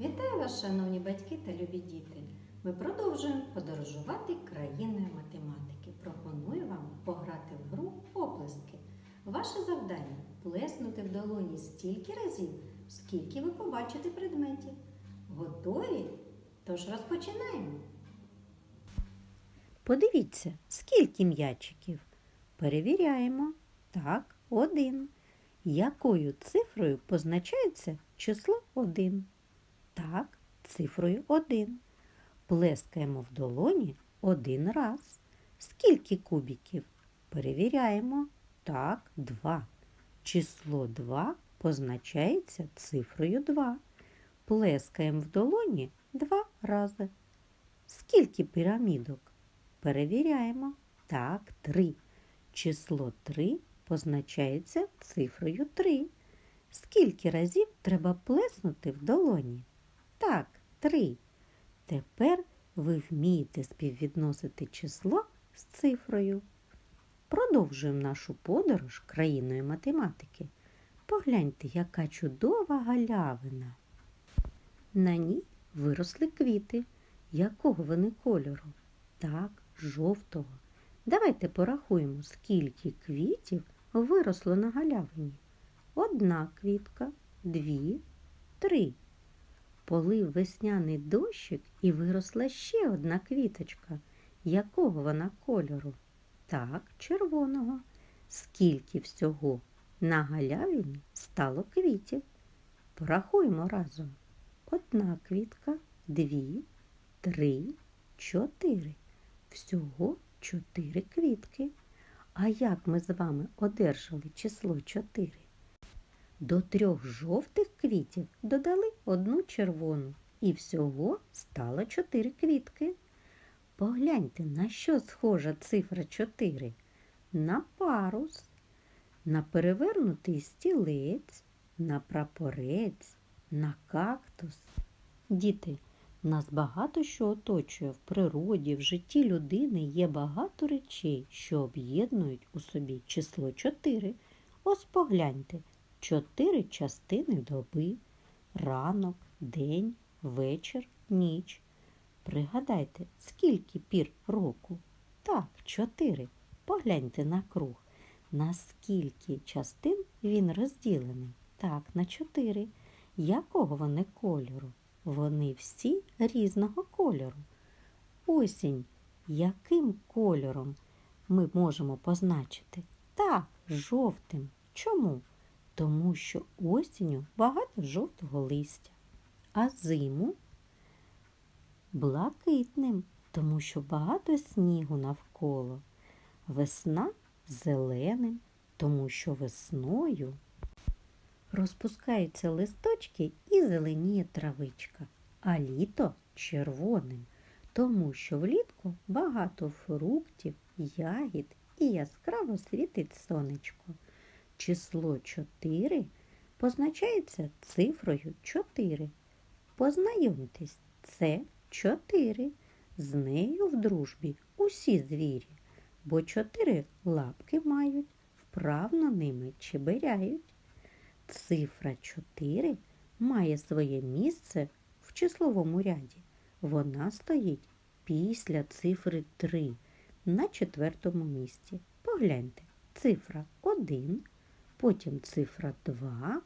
Вітаю вас, шановні батьки та любі діти! Ми продовжуємо подорожувати країною математики. Пропоную вам пограти в гру оплески. Ваше завдання плеснути в долоні стільки разів, скільки ви побачите предметів. Готові? Тож розпочинаємо. Подивіться, скільки м'ячиків. Перевіряємо. Так, один. Якою цифрою позначається число 1? Так, цифрою 1. Плескаємо в долоні один раз. Скільки кубиків? Перевіряємо. Так, 2. Число 2 позначається цифрою 2. Плескаємо в долоні два рази. Скільки пірамідок? Перевіряємо. Так, 3. Число 3 позначається цифрою 3. Скільки разів треба плеснути в долоні? Так, 3. Тепер ви вмієте співвідносити число з цифрою. Продовжуємо нашу подорож країною математики. Погляньте, яка чудова галявина. На ній виросли квіти. Якого вони кольору? Так, жовтого. Давайте порахуємо, скільки квітів виросло на галявині. Одна квітка, дві, три. Полив весняний дощик і виросла ще одна квіточка. Якого вона кольору? Так, червоного. Скільки всього на галявині стало квітів? Порахуємо разом. Одна квітка, дві, три, чотири. Всього чотири квітки. А як ми з вами одержали число 4? До трьох жовтих квітів додали одну червону. І всього стало 4 квітки. Погляньте, на що схожа цифра 4? На парус, на перевернутий стілець, на прапорець, на кактус. Діти, нас багато що оточує в природі, в житті людини є багато речей, що об'єднують у собі число 4. Ось погляньте, чотири частини доби, ранок, день, вечір, ніч. Пригадайте, скільки пір року? Так, чотири. Погляньте на круг. На скільки частин він розділений? Так, на чотири. Якого вони кольору? Вони всі різного кольору. Осінь, яким кольором ми можемо позначити? Так, жовтим. Чому? Тому що осінню багато жовтого листя, а зиму блакитним, тому що багато снігу навколо. Весна зеленим, тому що весною розпускаються листочки і зеленіє травичка, а літо червоним, тому що влітку багато фруктів, ягід і яскраво світить сонечко. Число 4 позначається цифрою 4. Познайомтесь, це 4. З нею в дружбі усі звірі, бо чотири лапки мають, вправно ними чеберяють. Цифра 4 має своє місце в числовому ряді. Вона стоїть після цифри 3 на четвертому місці. Погляньте, цифра 1, потім цифра 2,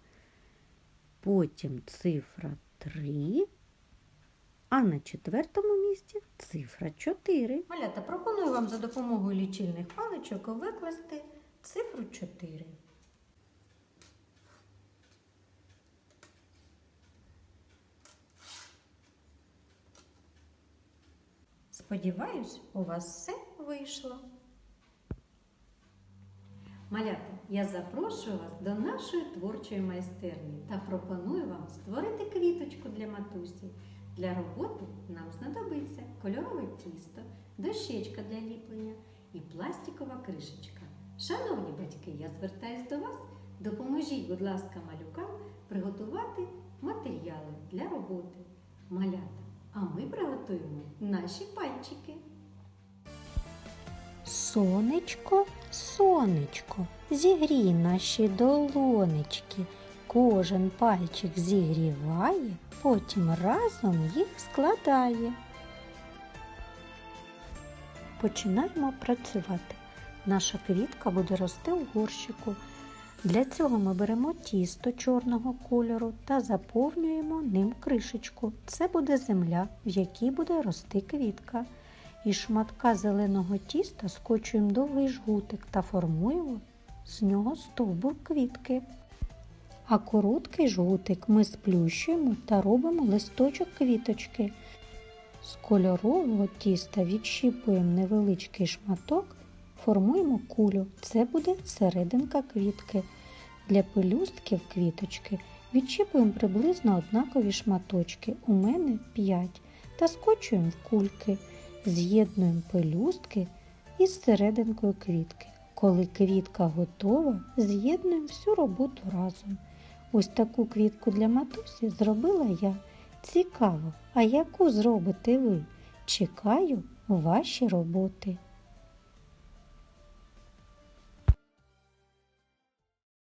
потім цифра 3, а на четвертому місці цифра 4. Малята, пропоную вам за допомогою лічильних паличок викласти цифру 4. Сподіваюсь, у вас все вийшло. Малята, я запрошую вас до нашої творчої майстерні та пропоную вам створити квіточку для матусі. Для роботи нам знадобиться кольорове тісто, дощечка для ліплення і пластикова кришечка. Шановні батьки, я звертаюсь до вас. Допоможіть, будь ласка, малюкам приготувати матеріали для роботи. Малята, а ми приготуємо наші пальчики. Сонечко, сонечко, зігрій наші долонечки, Кожен пальчик зігріває, потім разом їх складає. Починаємо працювати. Наша квітка буде рости у горщику. Для цього ми беремо тісто чорного кольору та заповнюємо ним кришечку. Це буде земля, в якій буде рости квітка. Із шматка зеленого тіста скочуємо довгий жгутик та формуємо з нього стовбур квітки. А короткий жгутик ми сплющуємо та робимо листочок квіточки. З кольорового тіста відщіпуємо невеличкий шматок, формуємо кулю. Це буде серединка квітки. Для пелюстків квіточки відщіпуємо приблизно однакові шматочки. У мене 5 та скочуємо в кульки. З'єднуємо пелюстки із серединкою квітки. Коли квітка готова, з'єднуємо всю роботу разом. Ось таку квітку для матусі зробила я. Цікаво, а яку зробите ви? Чекаю ваші роботи.